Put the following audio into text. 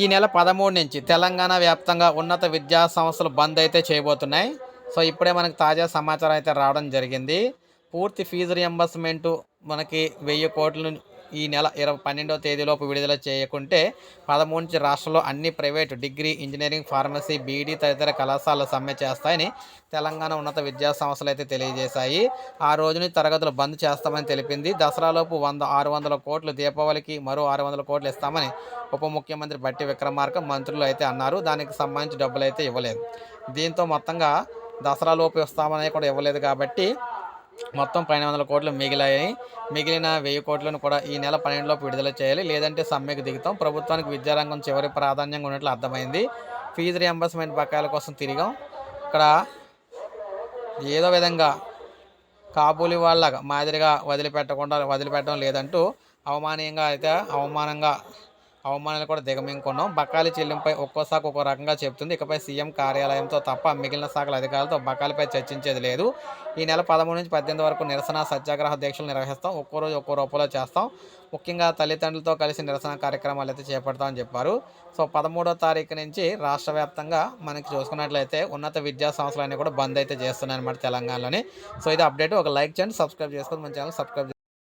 ఈ నెల పదమూడు నుంచి తెలంగాణ వ్యాప్తంగా ఉన్నత విద్యా సంస్థలు బంద్ అయితే చేయబోతున్నాయి. సో ఇప్పుడే మనకు తాజా సమాచారం అయితే రావడం జరిగింది. పూర్తి ఫీజు రియంబర్స్మెంటు మనకి వెయ్యి కోట్లు ఈ నెల ఇరవై పన్నెండవ తేదీలోపు విడుదల చేయకుంటే పదమూడు నుంచి రాష్ట్రంలో అన్ని private degree engineering pharmacy BEd తదితర కళాశాలలు సమ్మె చేస్తాయని తెలంగాణ ఉన్నత విద్యా సంస్థలు అయితే తెలియజేశాయి. ఆ రోజుని తరగతులు బంద్ చేస్తామని తెలిపింది. దసరాలోపు వంద ఆరు వందల కోట్లు దీపావళికి మరో ఆరు వందల కోట్లు ఇస్తామని ఉప ముఖ్యమంత్రి బట్టి విక్రమార్క మంత్రులు అయితే అన్నారు. దానికి సంబంధించి డబ్బులు అయితే ఇవ్వలేదు. దీంతో మొత్తంగా దసరాలోపు ఇస్తామని కూడా ఇవ్వలేదు కాబట్టి మొత్తం పన్నెండు వందల కోట్లు మిగిలాయి. మిగిలిన వెయ్యి కోట్లను కూడా ఈ నెల పన్నెండులోపు విడుదల చేయాలి. లేదంటే సమ్మెకు దిగుతాం. ప్రభుత్వానికి విద్యారంగం చివరి ప్రాధాన్యంగా ఉన్నట్లు అర్థమైంది. ఫీజు రియంబర్స్మెంట్ బకాయిల కోసం తిరిగాం. ఇక్కడ ఏదో విధంగా కాబూలి వాళ్ళ మాదిరిగా వదిలిపెట్టకుండా వదిలిపెట్టడం లేదంటూ అవమానీయంగా అయితే అవమానంగా అవమానాలు కూడా దిగమింగుకున్నాం. బకాయిల చెల్లింపై ఒక్కో శాఖ ఒక్కో రకంగా చెబుతుంది. ఇకపై సీఎం కార్యాలయంతో తప్ప మిగిలిన శాఖల అధికారులతో బకాయిలపై చర్చించేది లేదు. ఈ నెల పదమూడు నుంచి పద్దెనిమిది వరకు నిరసన సత్యాగ్రహ దీక్షలు నిర్వహిస్తాం. ఒక్కో రోజు ఒక్కో రూపంలో చేస్తాం. ముఖ్యంగా తల్లిదండ్రులతో కలిసి నిరసన కార్యక్రమాలు అయితే చేపడతామని చెప్పారు. సో పదమూడో తారీఖు నుంచి రాష్ట్ర వ్యాప్తంగా మనకి చూసుకున్నట్లయితే ఉన్నత విద్యా సంస్థలన్నీ కూడా బంద్ అయితే చేస్తున్నాయి అన్నమాట తెలంగాణలోని. సో ఇది అప్డేట్. ఒక లైక్ చేయండి సబ్స్క్రైబ్ చేసుకోండి. మన ఛానల్ సబ్స్క్రైబ్